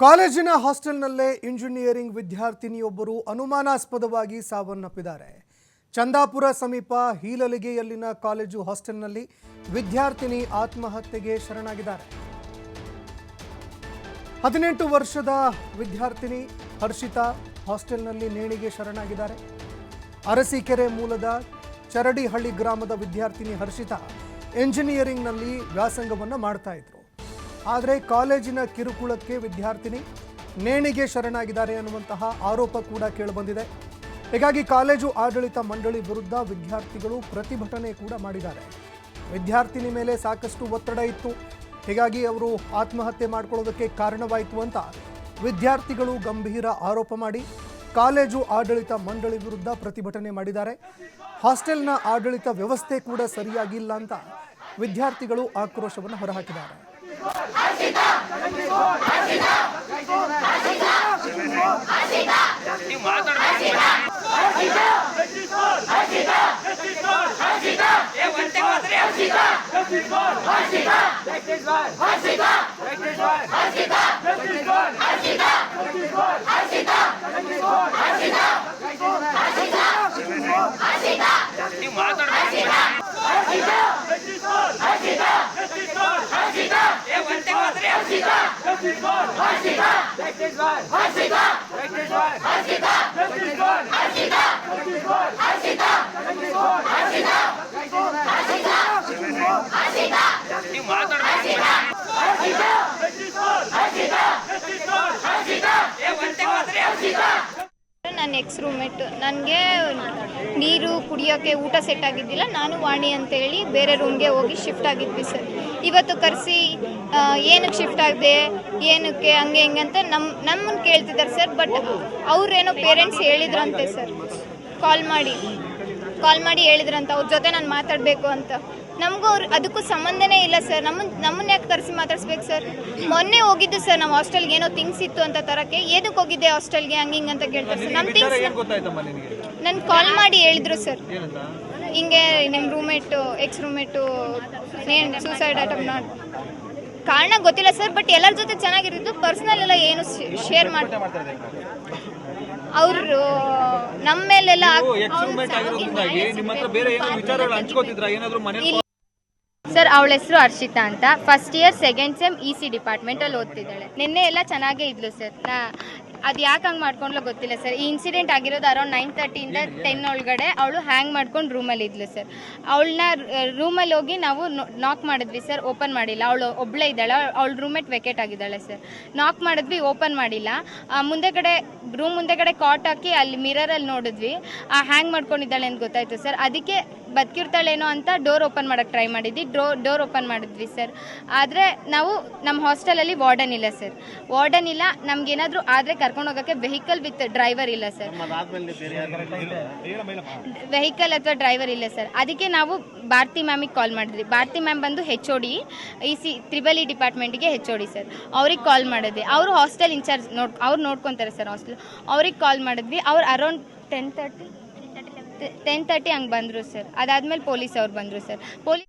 ಕಾಲೇಜಿನ ಹಾಸ್ಟೆಲ್ನಲ್ಲೇ ಇಂಜಿನಿಯರಿಂಗ್ ವಿದ್ಯಾರ್ಥಿನಿಯೊಬ್ಬರು ಅನುಮಾನಾಸ್ಪದವಾಗಿ ಸಾವನ್ನಪ್ಪಿದ್ದಾರೆ. ಚಂದಾಪುರ ಸಮೀಪ ಹೀಲಲಿಗೆಯಲ್ಲಿನ ಕಾಲೇಜು ಹಾಸ್ಟೆಲ್ನಲ್ಲಿ ವಿದ್ಯಾರ್ಥಿನಿ ಆತ್ಮಹತ್ಯೆಗೆ ಶರಣಾಗಿದ್ದಾರೆ. ಹದಿನೆಂಟು ವರ್ಷದ ವಿದ್ಯಾರ್ಥಿನಿ ಹರ್ಷಿತಾ ಹಾಸ್ಟೆಲ್ನಲ್ಲಿ ನೇಣಿಗೆ ಶರಣಾಗಿದ್ದಾರೆ. ಅರಸೀಕೆರೆ ಮೂಲದ ಚರಡಿಹಳ್ಳಿ ಗ್ರಾಮದ ವಿದ್ಯಾರ್ಥಿನಿ ಹರ್ಷಿತಾ ಎಂಜಿನಿಯರಿಂಗ್ನಲ್ಲಿ ವ್ಯಾಸಂಗವನ್ನು ಮಾಡ್ತಾ ಇದ್ರು. ಆದರೆ ಕಾಲೇಜಿನ ಕಿರುಕುಳಕ್ಕೆ ವಿದ್ಯಾರ್ಥಿನಿ ನೇಣಿಗೆ ಶರಣಾಗಿದ್ದಾರೆ ಅನ್ನುವಂತಹ ಆರೋಪ ಕೂಡ ಕೇಳಿಬಂದಿದೆ. ಹೀಗಾಗಿ ಕಾಲೇಜು ಆಡಳಿತ ಮಂಡಳಿ ವಿರುದ್ಧ ವಿದ್ಯಾರ್ಥಿಗಳು ಪ್ರತಿಭಟನೆ ಕೂಡ ಮಾಡಿದ್ದಾರೆ. ವಿದ್ಯಾರ್ಥಿನಿ ಮೇಲೆ ಸಾಕಷ್ಟು ಒತ್ತಡ ಇತ್ತು. ಹೀಗಾಗಿ ಅವರು ಆತ್ಮಹತ್ಯೆ ಮಾಡಿಕೊಳ್ಳೋದಕ್ಕೆ ಕಾರಣವಾಯಿತು ಅಂತ ವಿದ್ಯಾರ್ಥಿಗಳು ಗಂಭೀರ ಆರೋಪ ಮಾಡಿ ಕಾಲೇಜು ಆಡಳಿತ ಮಂಡಳಿ ವಿರುದ್ಧ ಪ್ರತಿಭಟನೆ ಮಾಡಿದ್ದಾರೆ. ಹಾಸ್ಟೆಲ್ನ ಆಡಳಿತ ವ್ಯವಸ್ಥೆ ಕೂಡ ಸರಿಯಾಗಿಲ್ಲ ಅಂತ ವಿದ್ಯಾರ್ಥಿಗಳು ಆಕ್ರೋಶವನ್ನು ಹೊರಹಾಕಿದ್ದಾರೆ. 할수 있다! 할수 있다! 할수 있다! 할수 있다! 할수 있다! 할수 있다! Vai citar! Vai citar! Vai citar! Vai citar! Vai citar! Vai citar! Vai citar! Vai citar! Vai citar! Vai citar! Vai citar! Vai citar! Vai citar! Vai citar! Ex roommate ನನಗೆ ನೀರು ಕುಡಿಯೋಕ್ಕೆ ಊಟ ಸೆಟ್ ಆಗಿದ್ದಿಲ್ಲ, ನಾನು ವಾಣಿ ಅಂತೇಳಿ ಬೇರೆ ರೂಮ್ಗೆ ಹೋಗಿ shift ಆಗಿದ್ವಿ sir ಇವತ್ತು ಕರೆಸಿ ಏನಕ್ಕೆ ಶಿಫ್ಟ್ ಆಗಿದೆ, ಏನಕ್ಕೆ, ಹಂಗೆ ಹಿಂಗೆ ಅಂತ ನಮ್ಮ ನಮ್ಮನ್ನು ಕೇಳ್ತಿದ್ದಾರೆ ಸರ್ ಬಟ್ ಅವ್ರೇನೋ ಪೇರೆಂಟ್ಸ್ ಹೇಳಿದ್ರಂತೆ ಸರ್ ಕಾಲ್ ಮಾಡಿ ಕಾಲ್ ಮಾಡಿ ಹೇಳಿದ್ರಂತ, ಅವ್ರ ಜೊತೆ ನಾನು ಮಾತಾಡಬೇಕು ಅಂತ. ನಮಗೂ ಅವ್ರು ಅದಕ್ಕೂ ಸಂಬಂಧನೇ ಇಲ್ಲ ಸರ್. ನಮ್ಮ ನಮ್ಮನ್ನ ಯಾಕೆ ಕರೆಸಿ ಮಾತಾಡ್ಸ್ಬೇಕು ಸರ್? ಮೊನ್ನೆ ಹೋಗಿದ್ದು ಸರ್ ನಮ್ಮ ಹಾಸ್ಟೆಲ್ಗೆ. ಏನೋ ಥಿಂಗ್ಸ್ ಇತ್ತು ಅಂತ ತರಕ್ಕೆ. ಏನಕ್ಕೆ ಹೋಗಿದ್ದೆ ಹಾಸ್ಟೆಲ್ಗೆ? ಹಂಗೆ ಹಿಂಗೆ ಅಂತ ಕೇಳ್ತಾರೆ ಸರ್. ನಮ್ಮ ಥಿಂಗ್ಸ್ ನನ್ನ ನಿನಗೆ? ಕಾಲ್ ಮಾಡಿ ಹೇಳಿದ್ರು ಸರ್. ಹಿಂಗೆ ನಿಮ್ಮ ರೂಮೇಟು ಎಕ್ಸ್ ರೂಮೇಟು ಏನು ಸೂಸೈಡ್ ಐಟಮ್ ನಾಟ್ ಕಾರಣ ಗೊತ್ತಿಲ್ಲ ಸರ್ ಬಟ್ ಎಲ್ಲರ ಜೊತೆ ಚೆನ್ನಾಗಿರೋದು. ಪರ್ಸ್ನಲ್ ಎಲ್ಲ ಏನು ಶೇರ್ ಮಾಡಿ ಮಾಡ್ತಾ ಇದ್ದೆ ಅವರು ನಮ್ಮ ಮೇಲೆಲ್ಲ ಸರ್ ಅವಳ ಹೆಸರು ಹರ್ಷಿತಾ ಅಂತ. First year second sem E C ಡಿಪಾರ್ಟ್ಮೆಂಟಲ್ಲಿ ಓದ್ತಿದ್ದಾಳೆ. ನಿನ್ನೆ ಎಲ್ಲ ಚೆನ್ನಾಗೇ ಇದ್ಲು ಸರ್ ನಾ ಅದು ಯಾಕೆ ಹಂಗೆ ಮಾಡ್ಕೊಂಡ್ಲೋ ಗೊತ್ತಿಲ್ಲ ಸರ್. ಈ ಇನ್ಸಿಡೆಂಟ್ ಆಗಿರೋದು ಅರೌಂಡ್ ನೈನ್ ತರ್ಟಿಯಿಂದ ಟೆನ್ ಒಳಗಡೆ ಅವಳು ಹ್ಯಾಂಗ್ ಮಾಡ್ಕೊಂಡು ರೂಮಲ್ಲಿ ಇದ್ಲು ಸರ್. ಅವಳನ್ನ ರೂಮಲ್ಲಿ ಹೋಗಿ ನಾವು ನಾಕ್ ಮಾಡಿದ್ವಿ ಸರ್ ಓಪನ್ ಮಾಡಿಲ್ಲ. ಅವಳು ಒಬ್ಳೇ ಇದ್ದಾಳೆ ಅವಳ ರೂಮೇಟ್ ವೆಕೇಟ್ ಆಗಿದ್ದಾಳೆ ಸರ್. ನಾಕ್ ಮಾಡಿದ್ವಿ ಓಪನ್ ಮಾಡಿಲ್ಲ. ಮುಂದೆಗಡೆ ಮುಂದೆ ಕಡೆ ರೂಮ್ ಮುಂದೆ ಕಡೆ ಕಾಟ್ ಹಾಕಿ ಅಲ್ಲಿ ಮಿರರಲ್ಲಿ ನೋಡಿದ್ವಿ. ಆ ಹ್ಯಾಂಗ್ ಮಾಡ್ಕೊಂಡಿದ್ದಾಳೆ ಅಂತ ಗೊತ್ತಾಯ್ತು ಸರ್. ಅದಕ್ಕೆ ಬದುಕಿರ್ತಾಳೇನೋ ಅಂತ ಡೋರ್ ಓಪನ್ ಮಾಡೋಕ್ಕೆ ಟ್ರೈ ಮಾಡಿದ್ವಿ. ಡೋ ಡೋರ್ ಓಪನ್ ಮಾಡಿದ್ವಿ ಸರ್. ಆದರೆ ನಾವು ನಮ್ಮ ಹಾಸ್ಟೆಲಲ್ಲಿ ವಾರ್ಡನ್ ಇಲ್ಲ ಸರ್. ವಾರ್ಡನ್ ಇಲ್ಲ ನಮ್ಗೇನಾದರೂ ಆದರೆ ಕರ್ಕೊಂಡು ಹೋಗಕ್ಕೆ ವೆಹಿಕಲ್ ವಿತ್ ಡ್ರೈವರ್ ಇಲ್ಲ ಸರ್ ವೆಹಿಕಲ್ ಅಥವಾ ಡ್ರೈವರ್ ಇಲ್ಲ ಸರ್ ಅದಕ್ಕೆ ನಾವು ಭಾರತಿ ಮ್ಯಾಮಿಗೆ ಕಾಲ್ ಮಾಡಿದ್ವಿ. ಭಾರತಿ ಮ್ಯಾಮ್ ಬಂದು H O D E C triple E ಡಿಪಾರ್ಟ್ಮೆಂಟ್ಗೆ H ಓಡಿ ಡಿ ಸರ್ ಅವ್ರಿಗೆ ಕಾಲ್ ಮಾಡಿದ್ವಿ. ಅವರು ಹಾಸ್ಟೆಲ್ ಇನ್ಚಾರ್ಜ್ ನೋಡ್ ಅವ್ರು ನೋಡ್ಕೊತಾರೆ ಸರ್ ಹಾಸ್ಟೆಲ್ ಅವ್ರಿಗೆ ಕಾಲ್ ಮಾಡಿದ್ವಿ. ಅವ್ರು around ten thirty ten thirty ಹಂಗೆ ಬಂದರು ಸರ್ ಅದಾದಮೇಲೆ ಪೊಲೀಸ್ ಅವ್ರು ಬಂದರು ಸರ್ ಪೊಲೀಸ್